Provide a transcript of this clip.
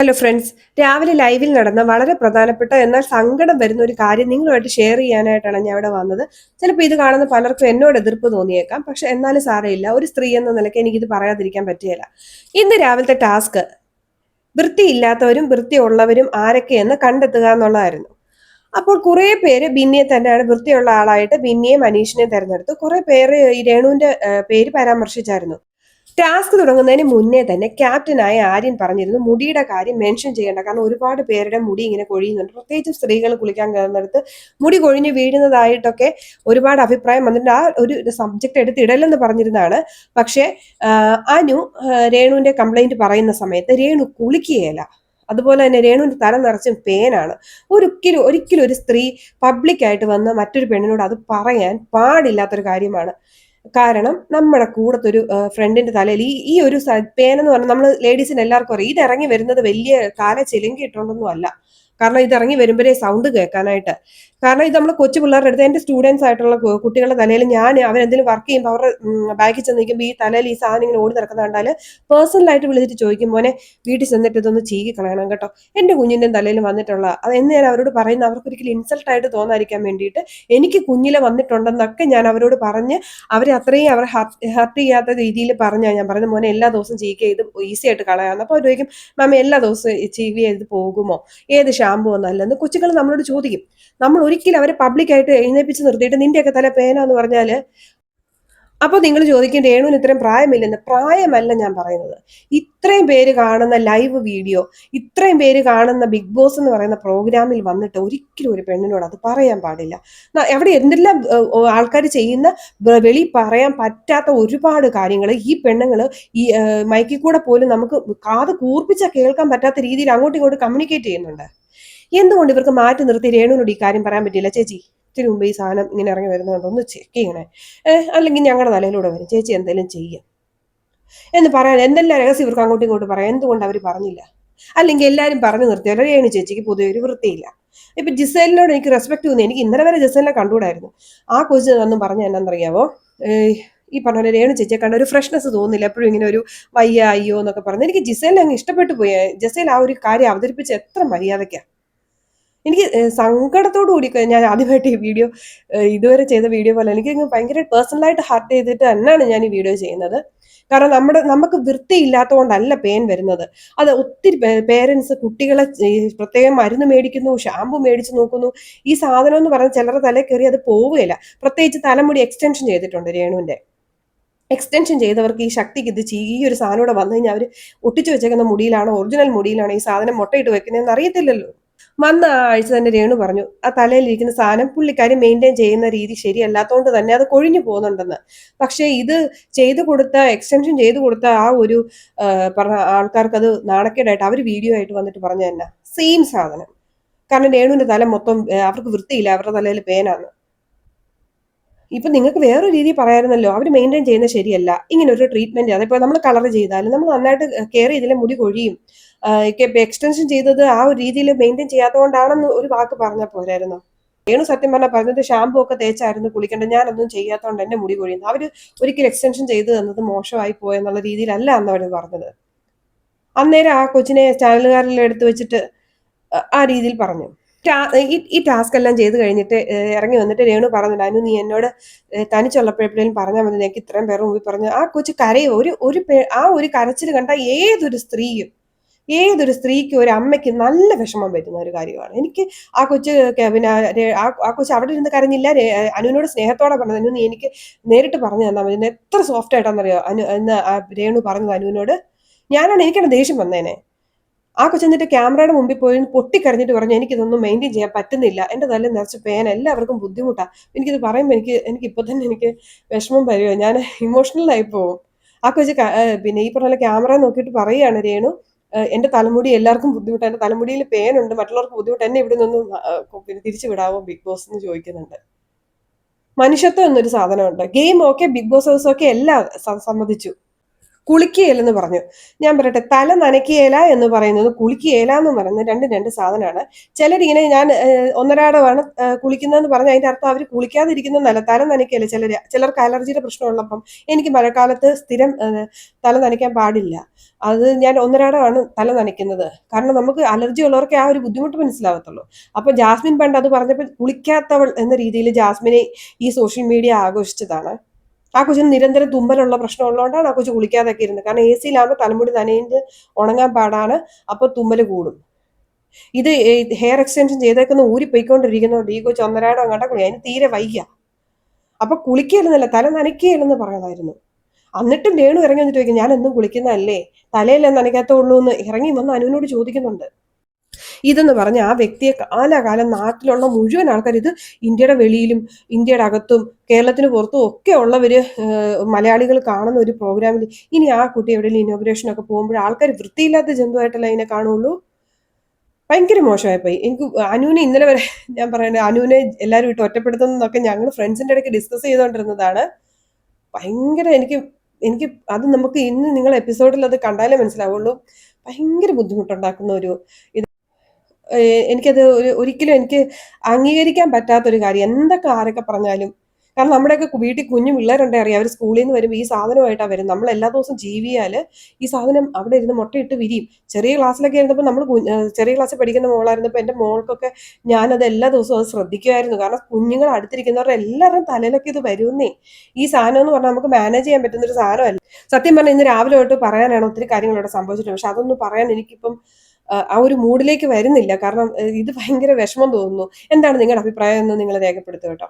Hello friends രാവിലെ ലൈവിൽ നടന്ന വളരെ പ്രധാനപ്പെട്ട എന്നാൽ സങ്കടം വരുന്ന ഒരു കാര്യം നിങ്ങളുമായിട്ട് ഷെയർ ചെയ്യാനായിട്ടാണ് ഞാൻ ഇവിടെ വന്നത്. ചിലപ്പോൾ ഇത് കാണുന്ന പലർക്കും എന്നോട് എതിർപ്പ് തോന്നിയേക്കാം. പക്ഷെ എന്നാലും സാരമില്ല. ഒരു സ്ത്രീ എന്ന നിലയ്ക്ക് എനിക്കിത് പറയാതിരിക്കാൻ പറ്റിയില്ല ഇന്ന് രാവിലത്തെ ടാസ്ക് വൃത്തിയില്ലാത്തവരും വൃത്തിയുള്ളവരും ആരൊക്കെയെന്ന് കണ്ടെത്തുക എന്നുള്ളതായിരുന്നു. അപ്പോൾ കുറെ പേര് ബിന്നിയെ തന്നെയാണ് വൃത്തിയുള്ള ആളായിട്ട് ബിന്നിയെ മനീഷിനെ തിരഞ്ഞെടുത്തു. കുറെ പേര് ഈ രേണുവിന്റെ പേര് പരാമർശിച്ചായിരുന്നു. ടാസ്ക് തുടങ്ങുന്നതിന് മുന്നേ തന്നെ ക്യാപ്റ്റനായ ആര്യൻ പറഞ്ഞിരുന്നു മുടിയുടെ കാര്യം മെൻഷൻ ചെയ്യേണ്ട. കാരണം ഒരുപാട് പേരുടെ മുടി ഇങ്ങനെ കൊഴിയുന്നുണ്ട്. പ്രത്യേകിച്ച് സ്ത്രീകൾ കുളിക്കാൻ കയറുന്നിടത്ത് മുടി കൊഴിഞ്ഞ് വീഴുന്നതായിട്ടൊക്കെ ഒരുപാട് അഭിപ്രായം വന്നിട്ട് ആ ഒരു സബ്ജക്റ്റ് എടുത്ത് ഇടലെന്ന് പറഞ്ഞിരുന്നതാണ്. പക്ഷേ അനു രേണുവിന്റെ കംപ്ലൈന്റ് പറയുന്ന സമയത്ത് രേണു കുളിക്കുകയില്ല. അതുപോലെ തന്നെ രേണുവിന്റെ തല നിറച്ചും പേനാണ്. ഒരിക്കലും ഒരിക്കലും ഒരു സ്ത്രീ പബ്ലിക്കായിട്ട് വന്ന് മറ്റൊരു പെണ്ണിനോട് അത് പറയാൻ പാടില്ലാത്തൊരു കാര്യമാണ്. കാരണം നമ്മുടെ കൂടത്തെ ഒരു ഫ്രണ്ടിന്റെ തലയിൽ ഈ ഈ ഒരു പേനെന്ന് പറഞ്ഞാൽ നമ്മൾ ലേഡീസിന് എല്ലാവർക്കും അറിയാം. ഇത് ഇറങ്ങി വരുന്നത് വലിയ കാല ചിലങ്കി അല്ല. കാരണം ഇത് ഇറങ്ങി വരുമ്പോഴേ സൗണ്ട് കേൾക്കാനായിട്ട്. കാരണം ഇത് നമ്മൾ കൊച്ചു പിള്ളേരുടെ അടുത്ത് എന്റെ സ്റ്റുഡൻസ് ആയിട്ടുള്ള കുട്ടികളുടെ തലയിൽ ഞാൻ അവരെന്തെങ്കിലും വർക്ക് ചെയ്യുമ്പോൾ അവരുടെ ബാഗിൽ ചെന്ന് നിൽക്കുമ്പോൾ ഈ തലയിൽ ഈ സാധനം ഇങ്ങനെ ഓടി നടക്കുന്ന കണ്ടാൽ പേഴ്സണലായിട്ട് വിളിച്ചിട്ട് ചോദിക്കും മോനെ വീട്ടിൽ ചെന്നിട്ട് ഇതൊന്ന് ചീകി കളയണം കേട്ടോ. എന്റെ കുഞ്ഞിന്റെ തലയിൽ വന്നിട്ടുള്ള അത് എന്ന് ഞാൻ അവരോട് പറയുന്ന. അവർക്ക് ഒരിക്കലും ഇൻസൾട്ട് ആയിട്ട് തോന്നാതിരിക്കാൻ വേണ്ടിയിട്ട് എനിക്ക് കുഞ്ഞിലെ വന്നിട്ടുണ്ടെന്നൊക്കെ ഞാൻ അവരോട് പറഞ്ഞ് അവരെ അത്രയും അവർ ഹർട്ട് ചെയ്യാത്ത രീതിയിൽ പറഞ്ഞാൽ ഞാൻ പറയുന്നത് മോനെ എല്ലാ ദിവസവും ചീക്ക് ചെയ്ത് ഈസി ആയിട്ട് കളയാമെന്ന് അപ്പോൾ അവർ ചോദിക്കും മാം എല്ലാ ദിവസവും ചീവി ചെയ്ത് പോകുമോ? ഏത് ഷാമ്പു നല്ലതെന്ന് കൊച്ചുങ്ങൾ നമ്മളോട് ചോദിക്കും. നമ്മൾ ഒരിക്കലും അവരെ പബ്ലിക്കായിട്ട് എഴുന്നേപ്പിച്ച് നിർത്തിയിട്ട് നിന്റെയൊക്കെ തല പേന എന്ന് പറഞ്ഞാൽ അപ്പോൾ നിങ്ങൾ ചോദിക്കും രേണുവിന് ഇത്രയും പ്രായമില്ലെന്ന്. പ്രായമല്ല ഞാൻ പറയുന്നത്. ഇത്രയും പേര് കാണുന്ന ലൈവ് വീഡിയോ ഇത്രയും പേര് കാണുന്ന ബിഗ് ബോസ് എന്ന് പറയുന്ന പ്രോഗ്രാമിൽ വന്നിട്ട് ഒരിക്കലും ഒരു പെണ്ണിനോട് അത് പറയാൻ പാടില്ല. അവിടെ എന്തെല്ലാം ആൾക്കാർ ചെയ്യുന്ന വെളി പറയാൻ പറ്റാത്ത ഒരുപാട് കാര്യങ്ങൾ ഈ പെണ്ണുങ്ങൾ ഈ മൈക്കിൽ കൂടെ പോലും നമുക്ക് കാത് കൂർപ്പിച്ച കേൾക്കാൻ പറ്റാത്ത രീതിയിൽ അങ്ങോട്ടും ഇങ്ങോട്ട് കമ്മ്യൂണിക്കേറ്റ് ചെയ്യുന്നുണ്ട്. എന്തുകൊണ്ട് ഇവർക്ക് മാറ്റി നിർത്തി രേണുവിനോട് ഈ കാര്യം പറയാൻ പറ്റില്ല ചേച്ചി ഇത്തിരി മുമ്പ് ഈ സാധനം ഇങ്ങനെ ഇറങ്ങി വരുന്നുണ്ടോ ഒന്ന് ചെക്ക് ചെയ്യണേ. അല്ലെങ്കിൽ ഞങ്ങളുടെ തലയിലൂടെ വരും. ചേച്ചി എന്തെങ്കിലും ചെയ്യാം. എന്ന് പറയാൻ എന്തെല്ലാം രഹസ്യം ഇവർക്ക് അങ്ങോട്ടും ഇങ്ങോട്ട് പറയാം? എന്തുകൊണ്ട് അവർ പറഞ്ഞില്ല? അല്ലെങ്കിൽ എല്ലാവരും പറഞ്ഞു നിർത്തിയാലോ രേണു ചേച്ചിക്ക് പൊതുവെ ഒരു വൃത്തിയില്ല. ഇപ്പൊ ജിസേലിനോട് എനിക്ക് റെസ്പെക്ട് തോന്നി. എനിക്ക് ഇന്നലെ വരെ ജിസേലിനെ കണ്ടുകൂടായിരുന്നു. ആ കൊച്ചു ഒന്നും പറഞ്ഞ എന്നാണെന്നറിയാവോ ഈ പറഞ്ഞ പോലെ രേണു ചേച്ചിയെ കണ്ട ഒരു ഫ്രഷ്നെസ് തോന്നില്ല. എപ്പോഴും ഇങ്ങനെ ഒരു വയ്യ അയ്യോ എന്നൊക്കെ പറഞ്ഞു. എനിക്ക് ജിസേലിനെ അങ്ങ് ഇഷ്ടപ്പെട്ടു പോയി. ജിസേൽ ആ ഒരു കാര്യം അവതരിപ്പിച്ച് എത്ര മര്യാദയ്ക്കാ. എനിക്ക് സങ്കടത്തോടു കൂടി ഞാൻ ആദ്യമായിട്ട് ഈ വീഡിയോ ഇതുവരെ ചെയ്ത വീഡിയോ പോലെ എനിക്ക് ഭയങ്കര പേഴ്സണലായിട്ട് ഹർട്ട് ചെയ്തിട്ട് തന്നെയാണ് ഞാൻ ഈ വീഡിയോ ചെയ്യുന്നത്. കാരണം നമ്മുടെ നമുക്ക് വൃത്തിയില്ലാത്തതുകൊണ്ടല്ല പെയിൻ വരുന്നത്. അത് ഒത്തിരി പേരൻസ് കുട്ടികളെ പ്രത്യേകം മരുന്ന് മേടിക്കുന്നു ഷാമ്പു മേടിച്ച് നോക്കുന്നു. ഈ സാധനം എന്ന് പറഞ്ഞാൽ ചിലരുടെ തലയിൽ കയറി അത് പോവുകയില്ല. പ്രത്യേകിച്ച് തലമുടി എക്സ്റ്റൻഷൻ ചെയ്തിട്ടുണ്ട് രേണുവിന്റെ. എക്സ്റ്റൻഷൻ ചെയ്തവർക്ക് ഈ ശക്തിക്ക് ഇത് ഈ ഒരു സാധനം ഇവിടെ വന്നു കഴിഞ്ഞാൽ അവർ ഒട്ടിച്ചു വെച്ചേക്കുന്ന മുടിയിലാണോ ഒറിജിനൽ മുടിയിലാണോ ഈ സാധനം മുട്ടയിട്ട് വെക്കുന്നതെന്ന് അറിയത്തില്ലല്ലോ. വന്ന ആഴ്ച തന്നെ രേണു പറഞ്ഞു ആ തലയിലിരിക്കുന്ന സാധനം പുള്ളിക്കാരി മെയിന്റെയിൻ ചെയ്യുന്ന രീതി ശരിയല്ലാത്തതുകൊണ്ട് തന്നെ അത് കൊഴിഞ്ഞു പോകുന്നുണ്ടെന്ന്. പക്ഷേ ഇത് ചെയ്തു കൊടുത്ത എക്സ്റ്റൻഷൻ ചെയ്തു കൊടുത്ത ആ ഒരു പറഞ്ഞ ആൾക്കാർക്ക് അത് നാണക്കേടായിട്ട് അവർ വീഡിയോ ആയിട്ട് വന്നിട്ട് പറഞ്ഞു തന്നെ സെയിം സാധനം. കാരണം രേണുവിന്റെ തല മൊത്തം അവർക്ക് വൃത്തിയില്ല അവരുടെ തലയിൽ പേനാണ് ഇപ്പൊ നിങ്ങൾക്ക് വേറൊരു രീതി പറയാമായിരുന്നല്ലോ അവർ മെയിന്റെയിൻ ചെയ്യുന്ന ശരിയല്ല. ഇങ്ങനെ ഒരു ട്രീറ്റ്മെന്റ് അതിപ്പോ നമ്മൾ കളർ ചെയ്താലും നമ്മൾ നന്നായിട്ട് കെയർ ചെയ്തില്ല മുടി കൊഴിയും. എക്സ്റ്റൻഷൻ ചെയ്തത് ആ ഒരു രീതിയിൽ മെയിന്റെയിൻ ചെയ്യാത്തതുകൊണ്ടാണെന്ന് ഒരു വാക്ക് പറഞ്ഞാൽ പോരായിരുന്നു? ഏണു സത്യം പറഞ്ഞാൽ പറഞ്ഞത് ഷാമ്പു ഒക്കെ തേച്ചായിരുന്നു കുളിക്കേണ്ടത് ഞാനൊന്നും ചെയ്യാത്തതുകൊണ്ട് എന്റെ മുടി കൊഴിയുന്നു. അവർ ഒരിക്കലും എക്സ്റ്റൻഷൻ ചെയ്ത് തന്നത് മോശമായി പോയെന്നുള്ള രീതിയിലല്ല അന്ന് അവർ പറഞ്ഞത്. അന്നേരം ആ കൊച്ചിനെ ചാനലുകാരിൽ എടുത്തു വെച്ചിട്ട് ആ രീതിയിൽ പറഞ്ഞു. ഈ ഈ ടാസ്ക് എല്ലാം ചെയ്ത് കഴിഞ്ഞിട്ട് ഇറങ്ങി വന്നിട്ട് രേണു പറഞ്ഞില്ല അനു നീ എന്നോട് തനിച്ചുള്ളപ്പോഴെപ്പോഴും പറഞ്ഞാൽ മതി. എനിക്ക് ഇത്രയും പേർ മുമ്പിൽ പറഞ്ഞു ആ കൊച്ചു കരയോ ഒരു ഒരു ആ ഒരു കരച്ചിൽ കണ്ട ഏതൊരു സ്ത്രീയും ഏതൊരു സ്ത്രീക്കും ഒരു അമ്മയ്ക്ക് നല്ല വിഷമം പറ്റുന്ന ഒരു കാര്യമാണ്. എനിക്ക് ആ കൊച്ച് പിന്നെ ആ കൊച്ചു അവിടെ ഇരുന്ന് കരഞ്ഞില്ല അനുവിനോട് സ്നേഹത്തോടെ പറഞ്ഞത് അനു നീ എനിക്ക് നേരിട്ട് പറഞ്ഞു തന്നാൽ മതി എത്ര സോഫ്റ്റ് ആയിട്ടാണെന്നറിയോ അനു എന്ന് രേണു പറഞ്ഞത് അനുവിനോട്. ഞാനാണ് എനിക്കാണ് ദേഷ്യം വന്നേനെ. ആ കൊച്ചെന്നിട്ട് ക്യാമറയുടെ മുമ്പിൽ പോയി പൊട്ടിക്കരഞ്ഞിട്ട് പറഞ്ഞു എനിക്കിതൊന്നും മെയിന്റെയിൻ ചെയ്യാൻ പറ്റുന്നില്ല. എന്റെ തല നിറച്ച് പേന എല്ലാവർക്കും ബുദ്ധിമുട്ടാണ് എനിക്കിത് പറയുമ്പോൾ എനിക്ക് എനിക്ക് ഇപ്പോൾ തന്നെ എനിക്ക് വിഷമം വരുമോ ഞാൻ ഇമോഷണൽ ആയി പോകും ആ കൊച്ചു പിന്നെ ഈ പറഞ്ഞ ക്യാമറ നോക്കിയിട്ട് പറയുകയാണ് രേണു എന്റെ തലമുടി എല്ലാവർക്കും ബുദ്ധിമുട്ടാണ് എന്റെ തലമുടിയിൽ പേനുണ്ട് മറ്റുള്ളവർക്ക് ബുദ്ധിമുട്ട്. എന്നെ ഇവിടെ നിന്നും പിന്നെ തിരിച്ചു വിടാവോ? ബിഗ് ബോസ് എന്ന് ചോദിക്കുന്നുണ്ട്. മനുഷ്യത്വം എന്നൊരു സാധനമുണ്ട്. Game okay Big Boss house ഒക്കെ എല്ലാം സമ്മതിച്ചു. കുളിക്കുകയില്ലെന്ന് പറഞ്ഞു. ഞാൻ പറയട്ടെ തല നനയ്ക്കുകയില എന്ന് പറയുന്നത് കുളിക്കുകയില എന്ന് പറയുന്നത് രണ്ട് രണ്ട് സാധനമാണ്. ചിലരിങ്ങനെ ഞാൻ ഒന്നരാടമാണ് കുളിക്കുന്നതെന്ന് പറഞ്ഞാൽ അതിന്റെ അർത്ഥം അവർ കുളിക്കാതിരിക്കുന്നതല്ല. തല നനയ്ക്കുകയില്ല ചിലർ ചിലർക്ക് അലർജിയുടെ പ്രശ്നമുള്ളപ്പം എനിക്ക് മഴക്കാലത്ത് സ്ഥിരം തല നനയ്ക്കാൻ പാടില്ല. അത് ഞാൻ ഒന്നരാടമാണ് തല നനയ്ക്കുന്നത്. കാരണം നമുക്ക് അലർജി ഉള്ളവർക്ക് ആ ഒരു ബുദ്ധിമുട്ട് മനസ്സിലാവത്തുള്ളൂ. അപ്പോൾ ജാസ്മിൻ പണ്ട് അത് പറഞ്ഞപ്പോൾ കുളിക്കാത്തവൾ എന്ന രീതിയിൽ ജാസ്മിനെ ഈ സോഷ്യൽ മീഡിയ ആഘോഷിച്ചതാണ്. ആ കൊച്ചിന് നിരന്തരം തുമ്മലുള്ള പ്രശ്നം ഉള്ളതുകൊണ്ടാണ് ആ കൊച്ചു കുളിക്കാതൊക്കെ ഇരുന്നത്. കാരണം എ സിയിലാകുമ്പോൾ തലമുടി നനയിന്റെ ഉണങ്ങാൻ പാടാണ്. അപ്പോൾ തുമ്മൽ കൂടും. ഇത് ഹെയർ എക്സ്റ്റൻഷൻ ചെയ്തേക്കുന്ന ഊരി പോയിക്കൊണ്ടിരിക്കുന്നതുകൊണ്ട് ഈ കൊച്ചു ഒന്നരാടം അങ്ങോട്ട് കുളി അതിന് തീരെ വയ്യ. അപ്പൊ കുളിക്കുകയല്ലെന്നല്ല തല നനയ്ക്കുകയല്ലെന്ന് പറയുന്നതായിരുന്നു എന്നിട്ടും രേണു ഇറങ്ങി വന്നിട്ട് ചോദിക്കും ഞാൻ എന്നും കുളിക്കുന്നതല്ലേ? തലയിലെ നനയ്ക്കാത്തുള്ളൂ എന്ന് ഇറങ്ങി വന്ന് അനുവിനോട് ചോദിക്കുന്നുണ്ട്. ഇതെന്ന് പറഞ്ഞ ആ വ്യക്തിയെ കാലാകാലം നാട്ടിലുള്ള മുഴുവൻ ആൾക്കാർ ഇത് ഇന്ത്യയുടെ വെളിയിലും ഇന്ത്യയുടെ അകത്തും കേരളത്തിന് പുറത്തും ഒക്കെ ഉള്ളവർ മലയാളികൾ കാണുന്ന ഒരു പ്രോഗ്രാമിൽ ഇനി ആ കുട്ടി എവിടെയെങ്കിലും ഇനോഗ്രേഷനൊക്കെ പോകുമ്പോൾ ആൾക്കാർ വൃത്തിയില്ലാത്ത ജന്തുവായിട്ടല്ല അതിനെ കാണുള്ളൂ? ഭയങ്കര മോശമായി പോയി എനിക്ക് അനുവിനെ ഇന്നലെ വരെ ഞാൻ പറയുന്നത് അനുവിനെ എല്ലാവരും ഇട്ട് ഒറ്റപ്പെടുത്തുന്നതൊക്കെ ഞങ്ങൾ ഫ്രണ്ട്സിന്റെ ഇടയ്ക്ക് ഡിസ്കസ് ചെയ്തുകൊണ്ടിരുന്നതാണ്. ഭയങ്കര എനിക്ക് എനിക്ക് അത് നമുക്ക് ഇന്ന് നിങ്ങൾ എപ്പിസോഡിൽ അത് കണ്ടാലേ മനസ്സിലാവുള്ളൂ. ഭയങ്കര ബുദ്ധിമുട്ടുണ്ടാക്കുന്ന ഒരു ഇത് എനിക്കത് ഒരു ഒരിക്കലും എനിക്ക് അംഗീകരിക്കാൻ പറ്റാത്തൊരു കാര്യം. എന്തൊക്കെ ആരൊക്കെ പറഞ്ഞാലും. കാരണം നമ്മുടെയൊക്കെ വീട്ടിൽ കുഞ്ഞു പിള്ളേരുണ്ടേ അറിയാം. അവർ സ്കൂളിൽ നിന്ന് വരുമ്പോൾ ഈ സാധനമായിട്ടാണ് വരും നമ്മൾ എല്ലാ ദിവസവും ജീവിയാൽ ഈ സാധനം അവിടെ ഇരുന്ന് മുട്ടയിട്ട് വിരിയും. ചെറിയ ക്ലാസ്സിലൊക്കെ ഇരുന്നപ്പോൾ നമ്മൾ ചെറിയ ക്ലാസ്സിൽ പഠിക്കുന്ന മോളായിരുന്നപ്പോൾ എന്റെ മോൾക്കൊക്കെ ഞാനത് എല്ലാ ദിവസവും അത് ശ്രദ്ധിക്കുമായിരുന്നു. കാരണം കുഞ്ഞുങ്ങൾ അടുത്തിരിക്കുന്നവരുടെ എല്ലാവരുടെയും തലയിലൊക്കെ ഇത് വരുന്നേ. ഈ സാധനം എന്ന് പറഞ്ഞാൽ നമുക്ക് മാനേജ് ചെയ്യാൻ പറ്റുന്ന ഒരു സാധനമല്ല. സത്യം പറഞ്ഞാൽ ഇന്ന് രാവിലെ തൊട്ട് പറയാനാണ് ഒത്തിരി കാര്യങ്ങൾ ഇവിടെ സംഭവിച്ചിട്ടുണ്ട് പക്ഷെ അതൊന്നും പറയാൻ എനിക്കിപ്പം ആ, ഒരു മൂഡിലേക്ക് വരുന്നില്ല. കാരണം ഇത് ഭയങ്കര വിഷമം തോന്നുന്നു. എന്താണ് നിങ്ങളുടെ അഭിപ്രായം എന്ന് നിങ്ങൾ രേഖപ്പെടുത്തുക കേട്ടോ.